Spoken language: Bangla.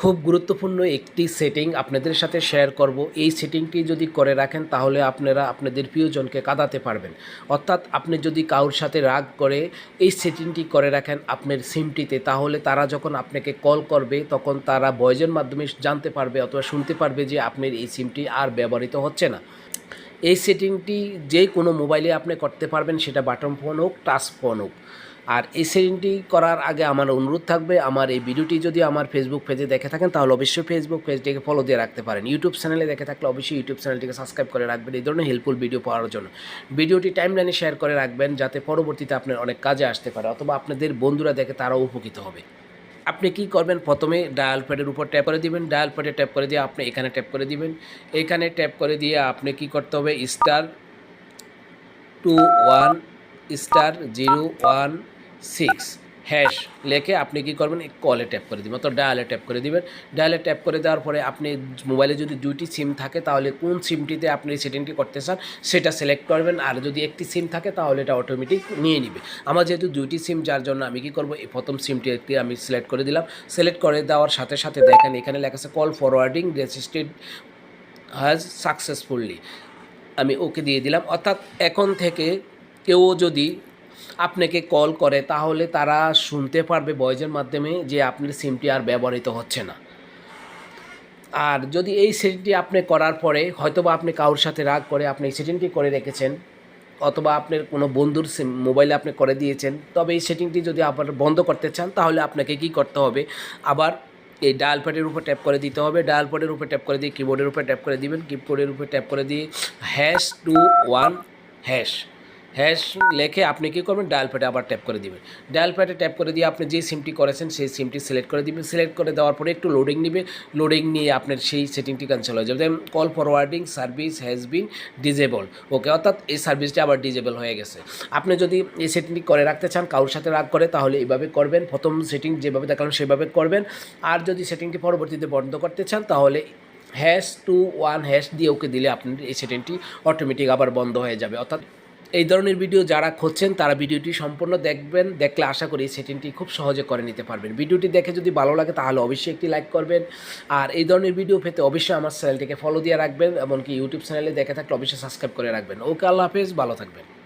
খুব গুরুত্বপূর্ণ একটি সেটিং আপনাদের সাথে শেয়ার করব। এই সেটিংটি যদি করে রাখেন, তাহলে আপনারা আপনাদের প্রিয়জনকে কাঁদাতে পারবেন। অর্থাৎ আপনি যদি কারোর সাথে রাগ করে এই সেটিংটি করে রাখেন আপনার সিমটিতে তাহলে তারা যখন আপনাকে কল করবে, তখন তারা ভয়েসের মাধ্যমে জানতে পারবে অথবা শুনতে পারবে যে আপনার এই সিমটি আর ব্যবহৃত হচ্ছে না। এই সেটিংটি যে কোনো মোবাইলে আপনি করতে পারবেন, সেটা বাটন ফোন হোক টাচ ফোন হোক। আর এই সেটিংটি করার আগে আমার অনুরোধ থাকবে, আমার এই ভিডিওটি যদি আমার ফেসবুক পেজে দেখে থাকেন, তাহলে অবশ্যই ফেসবুক পেজটিকে ফলো দিয়ে রাখতে পারেন। ইউটিউব চ্যানেলে দেখে থাকলে অবশ্যই ইউটিউব চ্যানেলটিকে সাবস্ক্রাইব করে রাখবেন এই ধরনের হেল্পফুল ভিডিও পাওয়ার জন্য। ভিডিওটি টাইমলাইনে শেয়ার করে রাখবেন, যাতে পরবর্তীতে আপনার অনেক কাজে আসতে পারে, অথবা আপনাদের বন্ধুরা দেখে তারাও উপকৃত হবে। আপনি কি করবেন? প্রথমে ডায়াল প্যাডের উপর ট্যাপ করে দিবেন। ডায়াল প্যাডে ট্যাপ করে দিয়ে আপনি এখানে ট্যাপ করে দিবেন। এখানে ট্যাপ করে দিয়ে আপনি কি করতে হবে? Star two one star zero one six hash লেখে আপনি কি করবেন? কলে ট্যাপ করে দিবেন অর্থাৎ ডায়ালে ট্যাপ করে দিবেন। ডায়ালে ট্যাপ করে দেওয়ার পরে আপনি মোবাইলে যদি দুইটি সিম থাকে, তাহলে কোন সিমটিতে আপনি সেটিংটি করতে চান, সেটা সিলেক্ট করবেন। আর যদি একটি সিম থাকে, তাহলে এটা অটোমেটিক নিয়ে নিবে। আমার যেহেতু দুইটি সিম যার জন্য আমি কি করব? এই প্রথম সিমটি একটি আমি সিলেক্ট করে দিলাম। সিলেক্ট করে দেওয়ার সাথে সাথে দেখেন, এখানে লেখা আছে call forwarding registered has successfully আমি ওকে দিয়ে দিলাম। অর্থাৎ এখন থেকে কেউ যদি আপনাকে কল করে, তাহলে তারা শুনতে পারবে ভয়েসের মাধ্যমে যে আপনার সিমটি আর ব্যবহৃত হচ্ছে না। আর যদি এই সেটিংটি আপনি করার পরে হয়তোবা আপনি কারোর সাথে রাগ করে আপনি এই সেটিংটি করে রেখেছেন, অথবা আপনার কোনো বন্ধুর মোবাইলে আপনি করে দিয়েছেন, তবে এই সেটিংটি যদি আবার বন্ধ করতে চান, তাহলে আপনাকে কি করতে হবে? আবার এই ডায়াল প্যাডের উপর ট্যাপ করে দিতে হবে। ডায়াল প্যাডের উপর ট্যাপ করে দিয়ে কিবোর্ডের উপর ট্যাপ করে দিবেন। কিবোর্ডের উপর ট্যাপ করে দিয়ে hash two one hash hash লেখে আপনি কী করবেন? ডায়াল প্যাডে আবার ট্যাপ করে দিবেন। ডায়াল প্যাডে ট্যাপ করে দিয়ে আপনি যে সিমটি করেছেন, সেই সিমটি সিলেক্ট করে দিবেন। সিলেক্ট করে দেওয়ার পরে একটু লোডিং নেবে লোডিং নিয়ে আপনার সেই সেটিংটি ক্যান্সেল হয়ে যাবে। Call forwarding service has been disable okay অর্থাৎ এই সার্ভিসটি আবার ডিজেবল হয়ে গেছে। আপনি যদি এই সেটিংটি করে রাখতে চান, কারোর সাথে রাগ করে, তাহলে এইভাবে করবেন। প্রথম সেটিং যেভাবে দেখালাম সেভাবে করবেন। আর যদি সেটিংটি পরবর্তীতে বন্ধ করতে চান, তাহলে হ্যাশ টু ওয়ান হ্যাশ দিয়ে ওকে দিলে আপনার এই সেটিংটি অটোমেটিক আবার বন্ধ হয়ে যাবে। অর্থাৎ এই ধরনের ভিডিও যারা খুঁজছেন, তারা ভিডিওটি সম্পূর্ণ দেখবেন, দেখলে আশা করি সেটিংটি খুব সহজে করে নিতে পারবেন। ভিডিওটি দেখে যদি ভালো লাগে, তাহলে অবশ্যই একটি লাইক করবেন। আর এই ধরনের ভিডিও পেতে অবশ্যই আমার চ্যানেলটিকে ফলো দিয়ে রাখবেন, এমনকি ইউটিউব চ্যানেলে দেখে থাকলে অবশ্যই সাবস্ক্রাইব করে রাখবেন। ওকে, আল্লাহ হাফেজ, ভালো থাকবেন।